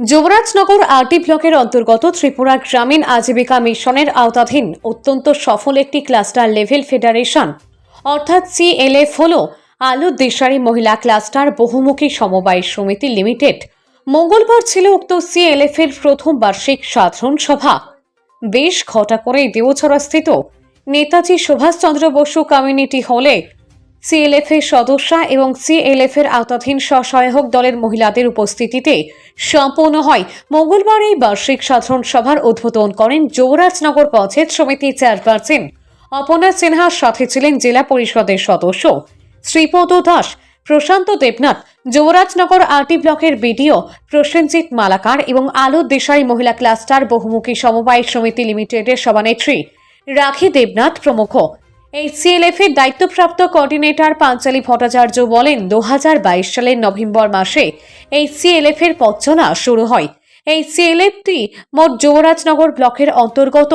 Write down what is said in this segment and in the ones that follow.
Jubarajnagar RT ব্লকের অন্তর্গত ত্রিপুরা গ্রামীণ আজীবিকা মিশনের আওতাধীন অত্যন্ত সফল একটি ক্লাস্টার লেভেল ফেডারেশন, অর্থাৎ সিএলএফ হল আলু দেশারি মহিলা ক্লাস্টার বহুমুখী সমবায় সমিতি লিমিটেড। মঙ্গলবার ছিল উক্ত সিএলএফ এর প্রথম বার্ষিক সাধারণ সভা। বেশ ঘটা করে দেওছড়া স্থিত নেতাজি সুভাষচন্দ্র বসু কমিউনিটি হলে সিএলএফ এর সদস্যা এবং সিএলএফ এর আওতাধীন স্বসহায়ক দলের মহিলাদের উপস্থিতিতে সম্পন্ন হয়। মঙ্গলবার এই বার্ষিক সাধারণ সভার উদ্বোধন করেন যুবরাজনগর পঞ্চায়েত সমিতির চেয়ারপারসন অপর্ণা সিনহার সাথে ছিলেন জেলা পরিষদের সদস্য শ্রীপদ দাস, প্রশান্ত দেবনাথ যুবরাজনগর আরটি ব্লকের বিডিও প্রসেনজিৎ মালাকার এবং আলো দেশাই মহিলা ক্লাস্টার বহুমুখী সমবায় সমিতি লিমিটেডের সভানেত্রী রাখি দেবনাথ প্রমুখ। এই সিএলএফ এর দায়িত্বপ্রাপ্ত কোঅর্ডিনেটর পাঞ্চালী ভট্টাচার্য বলেন, দু হাজার বাইশ সালের নভেম্বর মাসে এই সিএলএফ এর পথ চলা শুরু হয়। এই সিএলএফটি মোট যুবরাজনগর ব্লকের অন্তর্গত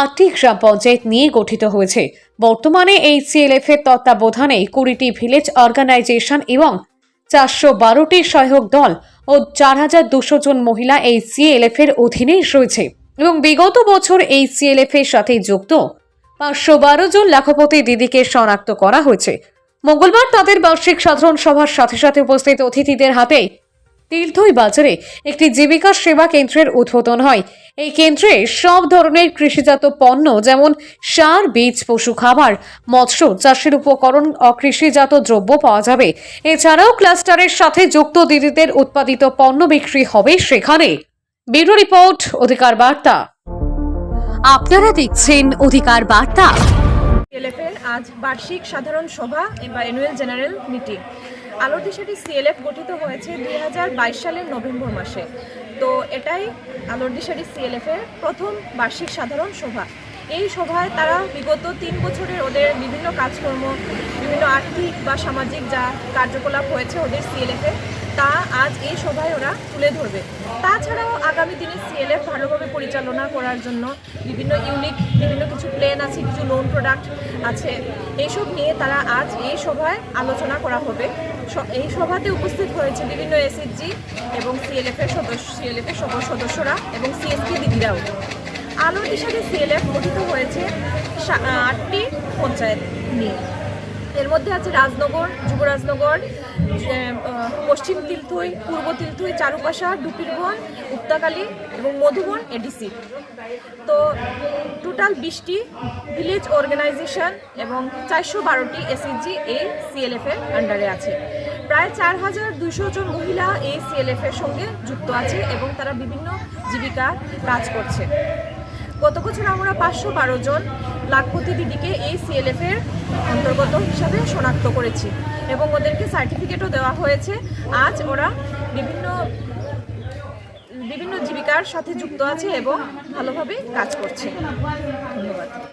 আটটি গ্রাম পঞ্চায়েত নিয়ে গঠিত হয়েছে। বর্তমানে এই সিএলএফ এর তত্ত্বাবধানে কুড়িটি ভিলেজ অর্গানাইজেশন এবং চারশো বারোটি সহায়ক দল ও চার হাজার দুশো জন মহিলা এই সিএলএফ এর অধীনে রয়েছে। এবং বিগত বছর এই সিএলএফ এর সাথে যুক্ত পাঁচশো বারো জন লাখপতি দিদিকে শনাক্ত করা হয়েছে। মঙ্গলবার তাদের বার্ষিক সাধারণ সভার সাথে সাথে উপস্থিত অতিথিদের হাতে তীর্থই বাজারে একটি জীবিকা সেবা কেন্দ্রের উদ্বোধন হয়। এই কেন্দ্রে সব ধরনের কৃষিজাত পণ্য যেমন সার, বীজ, পশু খাবার, মৎস্য চাষের উপকরণ অকৃষিজাত দ্রব্য পাওয়া যাবে। এছাড়াও ক্লাস্টারের সাথে যুক্ত দিদিদের উৎপাদিত পণ্য বিক্রি হবে সেখানে। ব্যুরো রিপোর্ট, অধিকার বার্তা। আপনারা দেখছেন অধিকার বার্তা। সিএলএফের আজ বার্ষিক সাধারণ সভা বা অ্যানুয়াল জেনারেল মিটিং আলোর দিশাটি সিএলএফ গঠিত হয়েছে দুই হাজার বাইশ সালের নভেম্বর মাসে। তো এটাই আলোর দিশাটি সিএলএফের প্রথম বার্ষিক সাধারণ সভা। এই সভায় তারা বিগত তিন বছরের ওদের বিভিন্ন কাজকর্ম, বিভিন্ন আর্থিক বা সামাজিক যা কার্যকলাপ হয়েছে ওদের সিএলএফে তা আজ এই সভায় ওরা তুলে ধরবে। তাছাড়াও আগামী দিনে সিএলএফ ভালোভাবে পরিচালনা করার জন্য বিভিন্ন ইউনিক বিভিন্ন কিছু প্ল্যান আছে, কিছু লোন প্রোডাক্ট আছে, এইসব নিয়ে তারা আজ এই সভায় আলোচনা করা হবে। এই সভাতে উপস্থিত হয়েছে বিভিন্ন এসএসজি এবং সিএলএফের সদস্য সিএলএফের সকল সদস্যরা এবং সিএসপি দিদিরাও। আলোর দিশারি সিএলএফ গঠিত হয়েছে আটটি পঞ্চায়েত নিয়ে। এর মধ্যে আছে রাজনগর যুবরাজনগর পশ্চিম তিলথুই, পূর্ব তিলথুই, চারুপাশা ডুপিরবন উত্তাকালী এবং মধুবন, এডিসি। তো টোটাল বিশটি ভিলেজ অর্গানাইজেশন এবং চারশো বারোটি এসএসজি এই সিএলএফের আন্ডারে আছে। প্রায় চার হাজার দুশো জন মহিলা এই সিএলএফের সঙ্গে যুক্ত আছে এবং তারা বিভিন্ন জীবিকা কাজ করছে। গত বছর আমরা পাঁচশো বারো জন লাখপতি দিদিকে এই সিএলএফ এর অন্তর্গত হিসাবে শনাক্ত করেছি এবং ওদেরকে সার্টিফিকেটও দেওয়া হয়েছে। আজ ওরা বিভিন্ন বিভিন্ন জীবিকার সাথে যুক্ত আছে এবং ভালোভাবে কাজ করছে। ধন্যবাদ।